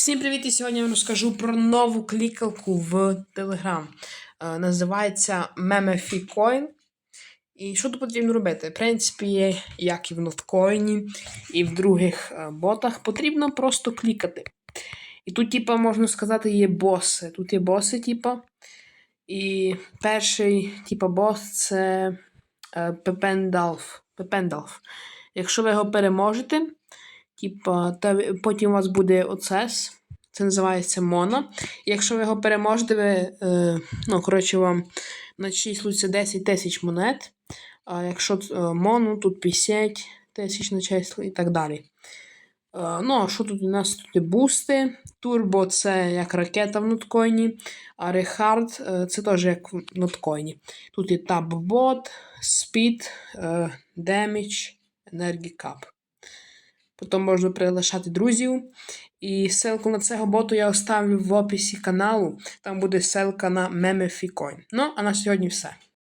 Всім привіт! І сьогодні я вам розкажу про нову клікалку в Telegram. Е, називається Memeficoin. І що тут потрібно робити? В принципі, як і в ноткоїні, і в других е, ботах, потрібно просто клікати. І тут, типа, можна сказати, є боси. Тут є боси, типа. І перший, типа, бос це Пепендалф. Пепендалф. Якщо ви його переможете, Типа, та потім у вас буде оцес. Це називається Мона. Якщо ви його переможете, ви, е, ну, коротше, вам начислюється 10 тисяч монет. А якщо е, мону, тут 50 тисяч начислю і так далі. Е, ну, а що тут у нас тут є бусти? Турбо це як ракета в ноткоїні, а Рехард е, це теж як в ноткоїні. Тут є таб-бот, спід, е, демідж, енергії кап. Потім можна приглашати друзів. І ссылку на цього боту я оставлю в описі каналу. Там буде ссылка на Memeficoin. Ну, а на сьогодні все.